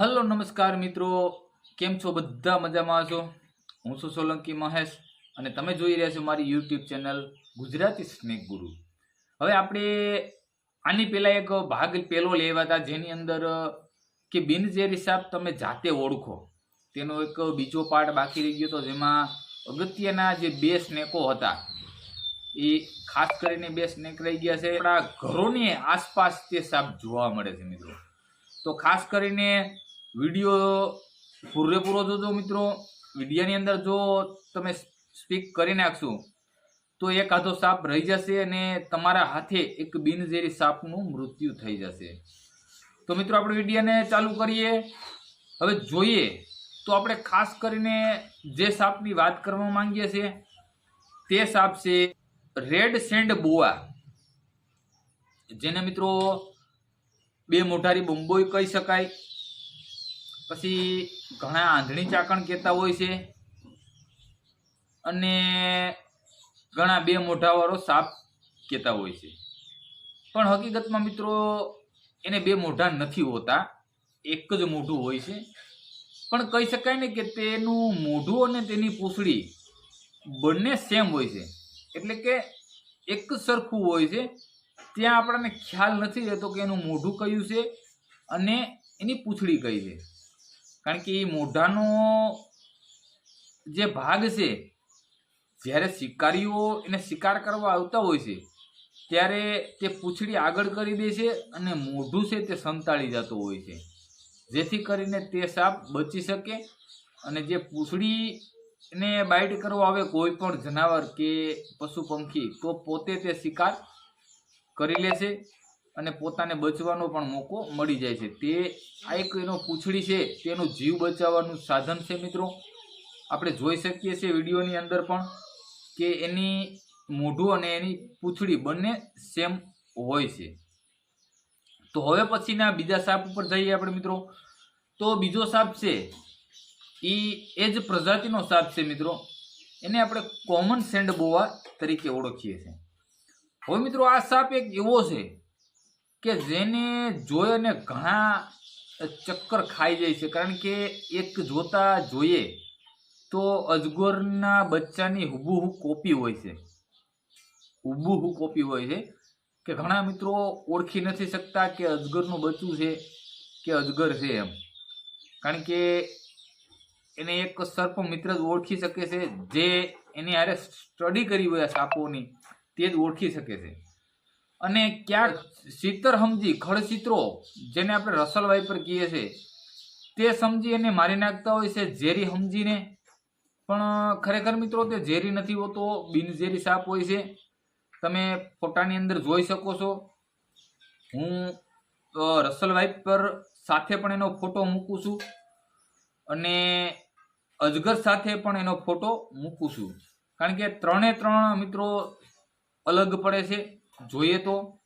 Hello, નમસ્કાર મિત્રો. કેમ છો? બધા મજામાં છો હું છું સોલંકી મહેશ અને તમે જોઈ રહ્યા છો મારી યુટ્યુબ ચેનલ ગુજરાતી સ્નેક ગુરુ. હવે આપણે આની પહેલાં એક ભાગ પહેલો લેવા હતા, જેની અંદર કે બિનઝેરી સાપ તમે જાતે ઓળખો. તેનો એક બીજો પાર્ટ બાકી રહી ગયો હતો જેમાં અગત્યના જે બે સ્નેકો હતા, એ ખાસ કરીને બે સ્નેક રહી ગયા છે. આપણા ઘરોની આસપાસ તે સાપ જોવા મળે છે મિત્રો. તો ખાસ કરીને વીડિયો પૂરેપૂરો જોજો મિત્રો. વિડીયાની અંદર જો તમે સ્પીક કરી નાખશો, તો એક આધો સાપ રહી જશે અને તમારા હાથે એક બિનઝેરી સાપનું મૃત્યુ થઈ જશે. તો મિત્રો, આપણે વિડીયાને ચાલુ કરીએ. હવે જોઈએ તો આપણે ખાસ કરીને જે સાપની વાત કરવા માંગીએ છીએ, તે સાપ છે રેડ સેન્ડ બોઆ જેને મિત્રો બે મોઢારી બોમ્બોય કહી શકાય પછી ઘણા આંધળી ચાકણ કહેતા હોય છે અને ઘણા બે મોઢાવાળો સાપ કહેતા હોય છે. પણ હકીકતમાં મિત્રો, એને બે મોઢા નથી હોતા, એક જ મોઢું હોય છે. પણ કહી શકાય ને કે તેનું મોઢું અને તેની પૂંછડી બંને સેમ હોય છે. એટલે કે એક સરખું હોય છે. ત્યાં આપણને ખ્યાલ નથી રહેતો કે એનું મોઢું કયું છે અને એની પૂંછડી કઈ છે. કારણ કે એ મોઢાનો જે ભાગ છે, જ્યારે શિકારીઓ એને શિકાર કરવા આવતા હોય છે, ત્યારે તે પૂંછડી આગળ કરી દે છે અને મોઢું છે તે સંતાળી જતું હોય છે. જેથી કરીને તે સાપ બચી શકે અને જે પૂંછડી બાઇટ કરવા આવે કોઈ પણ જનાવર કે પશુ પંખી, તો પોતે તે શિકાર કરી લે છે. અને પોતાને બચવાનો પણ મોકો મળી જાય છે. તે આ એક એનો પૂંછડી છે, તેનો જીવ બચાવવાનું સાધન છે મિત્રો. આપણે જોઈ શકીએ છીએ વિડીયોની અંદર પણ કે એની મોઢું અને એની પૂંછડી બંને સેમ હોય છે. તો હવે પછીના બીજા સાપ ઉપર જઈએ આપણે મિત્રો. તો બીજો સાપ છે એ એ જ પ્રજાતિનો સાપ છે મિત્રો. એને આપણે કોમન સેન્ડ બોવા તરીકે ઓળખીએ છીએ. હવે મિત્રો આ સાપ એક એવો છે કે જેને જોઈ અને ઘણા ચક્કર ખાઈ જાય છે. કારણ કે એક જોતા જોઈએ તો અજગરના બચ્ચાની હુબુહુ કોપી હોય છે. હુબુહુ કોપી હોય છે કે ઘણા મિત્રો ઓળખી નથી શકતા કે અજગરનું બચ્ચું છે કે અજગર છે એમ. કારણ કે એને એક સર્પ મિત્ર જ ઓળખી શકે છે. જે એની હારે સ્ટડી કરી હોય સાપોની, તે જ ઓળખી શકે છે. અને ક્યાંક ચિત્તર સમજી ખડચિત્રો જેને આપણે રસલ વાઇપર કહીએ છીએ, તે સમજી એને મારી નાખતા હોય છે ઝેરી સમજીને. પણ, ખરેખર મિત્રો, તે ઝેરી નથી હોતો, બિનઝેરી સાપ હોય છે. તમે ફોટાની અંદર જોઈ શકો છો. હું રસલ વાઇપર સાથે પણ એનો ફોટો મૂકું છું. અને અજગર સાથે પણ એનો ફોટો મૂકું છું. કારણ કે ત્રણે ત્રણ મિત્રો અલગ પડે છે. જોઈએ તો?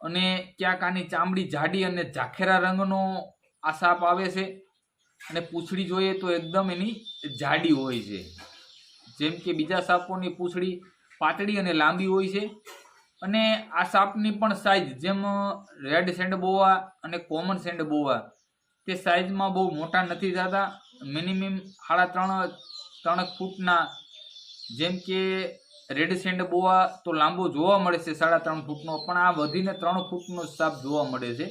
અને ક્યાંક આની ચામડી જાડી અને ઝાખેરા રંગનો આ સાપ આવે છે. અને પૂંછડી જોઈએ તો એકદમ એની જાડી હોય છે. જેમ કે બીજા સાપોની પૂંછડી પાતળી અને લાંબી હોય છે. અને આ સાપની પણ સાઇઝ જેમ રેડ સેન્ડ બોવા અને કોમન સેન્ડ બોવા તે સાઇઝમાં બહુ મોટા નથી થતા. મિનિમમ સાડા ત્રણ ત્રણ ફૂટના. જેમ કે રેડ સેન્ડ બોવા તો લાંબો જોવા મળે છે, સાડા ત્રણ ફૂટનો, પણ આ વધીને ત્રણ ફૂટનો સાપ જોવા મળે છે.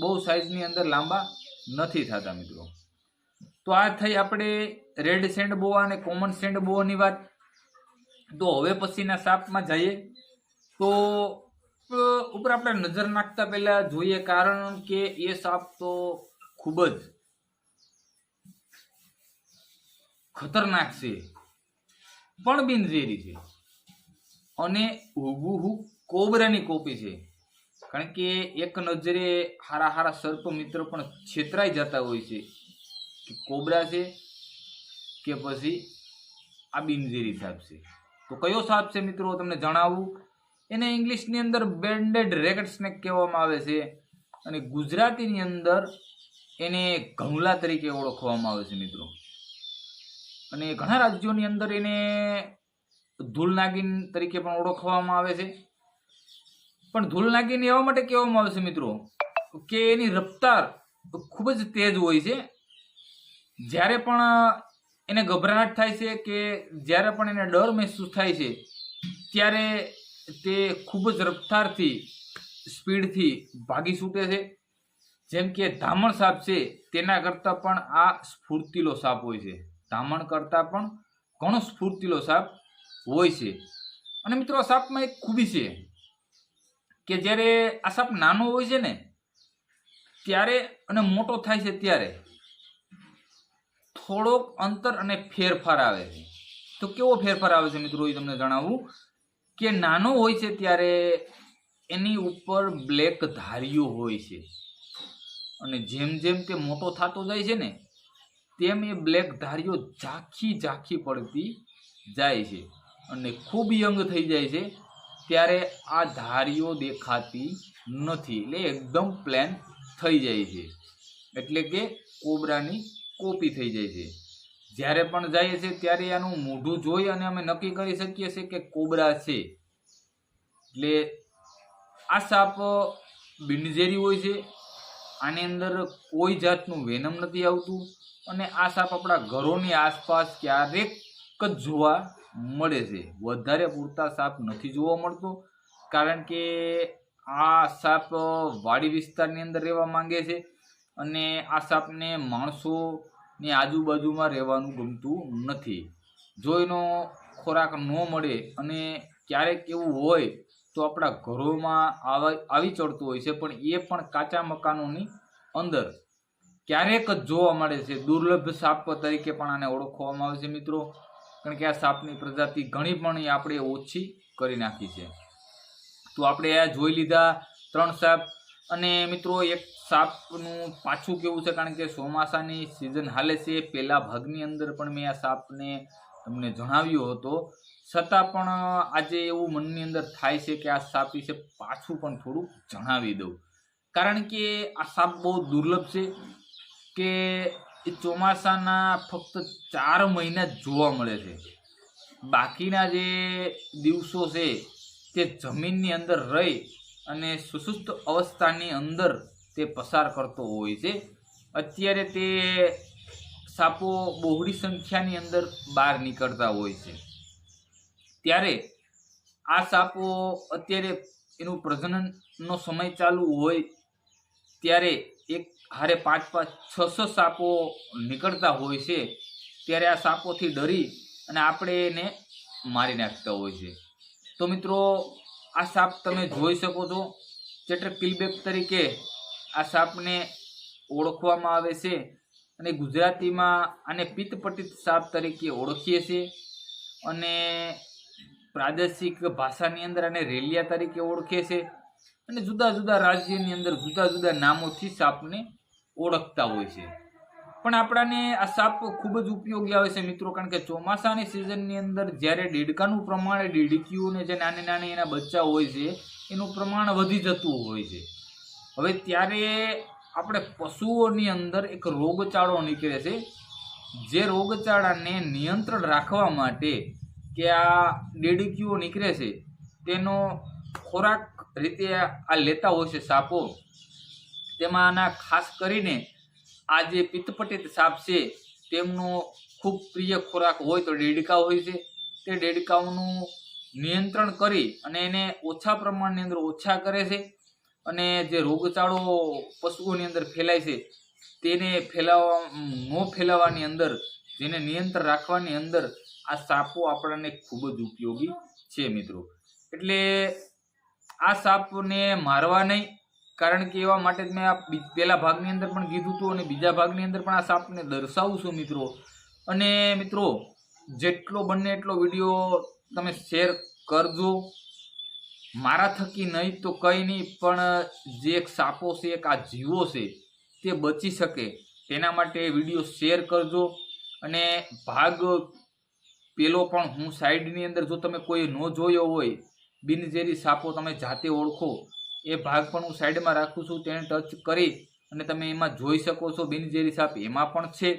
બહુ સાઇઝની અંદર લાંબા નથી થતા મિત્રો. તો આ થઈ આપણે રેડ સેન્ડ બોવા અને કોમન સેન્ડ બોવાની વાત. તો હવે પછીના સાપમાં જઈએ. તો ઉપર આપણે નજર નાખતા પહેલા જોઈએ કારણ કે એ સાપ તો ખૂબ જ ખતરનાક છે. પણ બિનઝેરી છે. અને હુબુહુ કોબરાની કોપી છે. કારણ કે એક નજરે હારા હારા સર્પ મિત્ર પણ છેતરાઈ જતા હોય છે કે કોબરા છે કે પછી આ બિનઝેરી સાપ છે. તો કયો સાપ છે મિત્રો તમને જણાવું? એને ઇંગ્લિશની અંદર બેન્ડેડ રેકેટ સ્નેક કહેવામાં આવે છે અને ગુજરાતીની અંદર એને ઘઉલા તરીકે ઓળખવામાં આવે છે મિત્રો. અને ઘણા રાજ્યોની અંદર એને ધૂળ તરીકે પણ ઓળખવામાં આવે છે. પણ ધૂળ નાગિન એવા માટે કહેવામાં આવે છે મિત્રો, કે એની રફતાર ખૂબ જ તેજ હોય છે. જ્યારે પણ એને ગભરાટ થાય છે કે જ્યારે પણ એને ડર મહેસૂસ થાય છે, ત્યારે તે ખૂબ જ રફતારથી, સ્પીડથી ભાગી છૂટે છે. જેમ કે ધામણ સાપ છે, તેના કરતાં પણ આ સ્ફૂર્તિલો સાપ હોય છે. ધામણ કરતાં પણ ઘણો સ્ફૂર્તિલો સાપ હોય છે. અને મિત્રો, આ સાપમાં એક ખૂબી છે કે જ્યારે આ સાપ નાનો હોય છે ને, ત્યારે અને મોટો થાય છે ત્યારે થોડોક અંતર અને ફેરફાર આવે છે. તો કેવો ફેરફાર આવે છે મિત્રો, એ તમને જણાવું કે નાનો હોય છે ત્યારે એની ઉપર બ્લેક ધારીઓ હોય છે. અને જેમ જેમ તે મોટો થતો જાય છે ને, તેમ એ બ્લેક ધારીઓ ઝાંખી ઝાંખી પડતી જાય છે. અને ખૂબ યંગ થઈ જાય છે, ત્યારે આ ધારીઓ દેખાતી નથી. એટલે એકદમ પ્લેન થઈ જાય છે. એટલે કે કોબરાની કોપી થઈ જાય છે. જ્યારે પણ જાય છે, ત્યારે આનું મોઢું જોઈ અને અમે નક્કી કરી શકીએ છીએ કે કોબરા છે. એટલે આ સાપ બિનઝેરી હોય છે. આની અંદર કોઈ જાતનું વેનમ નથી આવતું. અને આ સાપ આપણા ઘરોની આસપાસ ક્યારેક જ જોવા મળે છે. વધારે પૂરતા સાપ નથી જોવા મળતો, કારણ કે આ સાપ વાડી વિસ્તારની અંદર રહેવા માંગે છે અને આ સાપને માણસોની આજુબાજુમાં રહેવાનું ગમતું નથી. જો એનો ખોરાક ન મળે અને ક્યારેક એવું હોય તો આપણા ઘરોમાં આવા, આવી ચડતું હોય છે, પણ એ પણ કાચા મકાનોની અંદર. ક્યારેક જ જોવા મળે છે. દુર્લભ સાપ તરીકે પણ આને ઓળખવામાં આવે છે મિત્રો. કારણ કે આ સાપની પ્રજાતિ ઘણી પણ આપણે ઓછી કરી નાખી છે. તો આપણે આ જોઈ લીધા ત્રણ સાપ અને મિત્રો એક સાપનું પાછું કેવું છે? કારણ કે ચોમાસાની સિઝન હાલે છે. પહેલા ભાગની અંદર પણ મેં આ સાપને તમને જણાવ્યો હતો. છતાં પણ આજે એવું મનની અંદર થાય છે કે આ સાપ વિશે પાછું પણ થોડું જણાવી દઉં. કારણ કે આ સાપ બહુ દુર્લભ છે કે એ ચોમાસાના ફક્ત ચાર મહિના જ જોવા મળે છે. બાકીના જે દિવસો છે, તે જમીનની અંદર રહી અને સુસુપ્ત અવસ્થાની અંદર તે પસાર કરતો હોય છે. અત્યારે તે સાપો બહોળી સંખ્યાની અંદર બહાર નીકળતા હોય છે. ત્યારે આ સાપો અત્યારે એનું પ્રજનનનો સમય ચાલુ હોય ત્યારે એક હારે પાંચ પાંચ છ છ સાપો નીકળતા હોય છે, ત્યારે આ સાપોથી ડરી અને આપણે એને મારી નાખતા હોય છે. તો મિત્રો, આ સાપ તમે જોઈ શકો છો, ચેટર કિલબેક તરીકે આ સાપને ઓળખવામાં આવે છે અને ગુજરાતીમાં આને પિત્તપટિત સાપ તરીકે ઓળખીએ છીએ અને પ્રાદેશિક ભાષાની અંદર આને રેલિયા તરીકે ઓળખે છે અને જુદા જુદા રાજ્યની અંદર જુદા જુદા નામોથી સાપને ઓળખતા હોય છે. પણ આપણાને આ સાપ ખૂબ જ ઉપયોગી આવે છે મિત્રો, કારણ કે ચોમાસાની સિઝનની અંદર જ્યારે દેડકાનું પ્રમાણ દેડકીઓને જે નાની નાની એના બચ્ચા હોય છે, એનું પ્રમાણ વધી જતું હોય છે. હવે ત્યારે આપણે પશુઓની અંદર એક રોગચાળો નીકળે છે, જે રોગચાળાને નિયંત્રણ રાખવા માટે કે આ દેડકીઓ નીકળે છે, તેનો ખોરાક રીતે આ લેતા હોય છે સાપો. તેમાં આના ખાસ કરીને આ જે પિત્તપટિત સાપ છે, તેમનો ખૂબ પ્રિય ખોરાક હોય તો દેડકા હોય છે. તે દેડકાઓનું નિયંત્રણ કરી અને એને ઓછા પ્રમાણની અંદર ઓછા કરે છે અને જે રોગચાળો પશુઓની અંદર ફેલાય છે, તેને ફેલાવા ન ફેલાવાની અંદર, જેને નિયંત્રણ રાખવાની અંદર આ સાપો આપણને ખૂબ જ ઉપયોગી છે મિત્રો. એટલે આ સાપને મારવા નહીં, કારણ કે એવા માટે જ મેં આ પહેલા ભાગની અંદર પણ કીધું હતું અને બીજા ભાગની અંદર પણ આ સાપને દર્શાવું છું મિત્રો. અને મિત્રો, જેટલો બને એટલો વીડિયો તમે શેર કરજો. મારા થકી નહીં તો કંઈ નહીં, પણ જે એક સાપો છે, એક આ જીવો છે, તે બચી શકે. તેના માટે વીડિયો શેર કરજો. અને ભાગ પેલો પણ હું સાઈડની અંદર જો તમે કોઈ ન જોયો હોય બિનઝેરી સાપો તમે જાતે ઓળખો, એ ભાગ પણ હું સાઈડમાં રાખું છું, તેને ટચ કરી અને તમે એમાં જોઈ શકો છો. બિનઝેરી સાપ એમાં પણ છે.